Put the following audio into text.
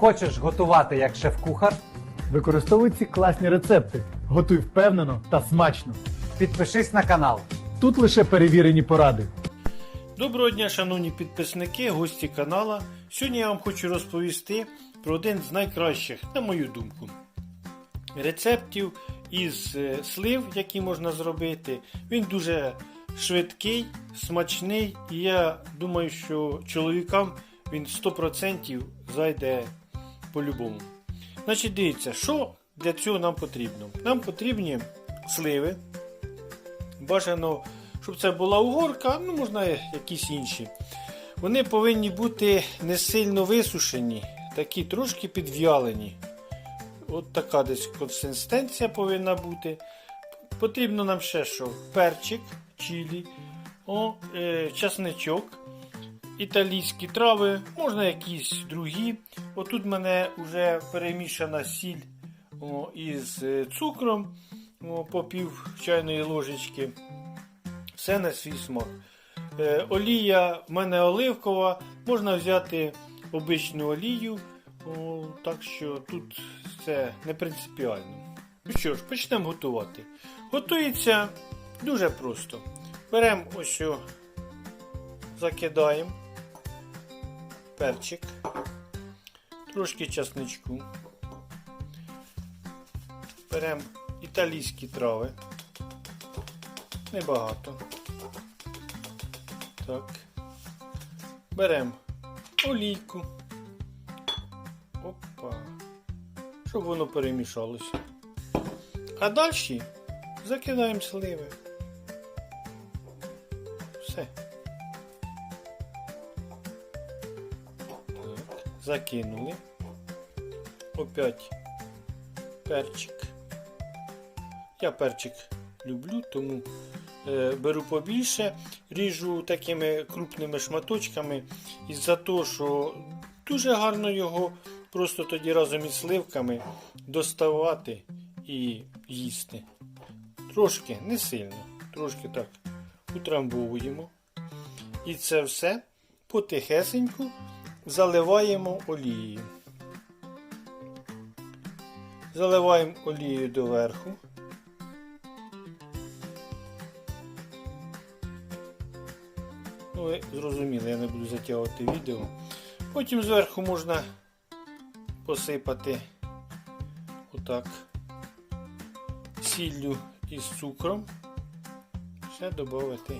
Хочеш готувати як шеф-кухар? Використовуй ці класні рецепти. Готуй впевнено та смачно. Підпишись на канал. Тут лише перевірені поради. Доброго дня, шановні підписники, гості канала. Сьогодні я вам хочу розповісти про один з найкращих, на мою думку, рецептів із е, слив, які можна зробити. Він дуже швидкий, смачний, і я думаю, що чоловікам він 100% зайде по-любому. Значить, дивіться, що для цього нам потрібно? Нам потрібні сливи. Бажано, щоб це була угорка, ну можна якісь інші. Вони повинні бути не сильно висушені, такі трошки підв'ялені. От така десь консистенція повинна бути. Потрібно нам ще що? Перчик, чилі, о, е, часничок, італійські трави, можна якісь другі. Отут в мене вже перемішана сіль о, із е, цукром о, по пів чайної ложечки. Все на свій смак. Е, олія в мене оливкова, можна взяти обичну олію, о, так що тут це не принципіально. Ну що ж, почнемо готувати. Готується дуже просто. Беремо ось, закидаємо перчик, трошки часничку. Беремо італійські трави. Небагато. Так. Беремо олійку. Опа. Щоб воно перемішалося. А далі закидаємо сливи. Все. Закинули. Опять перчик. Я перчик люблю, тому е, беру побільше, ріжу такими крупними шматочками із-за того, що дуже гарно його просто тоді разом із сливками доставати і їсти. Трошки, не сильно, трошки так утрамбовуємо. І це все потихесеньку заливаємо олією. Заливаємо олією доверху. Ну, ви зрозуміли, я не буду затягувати відео. Потім зверху можна посипати отак сіллю із цукром. Ще додати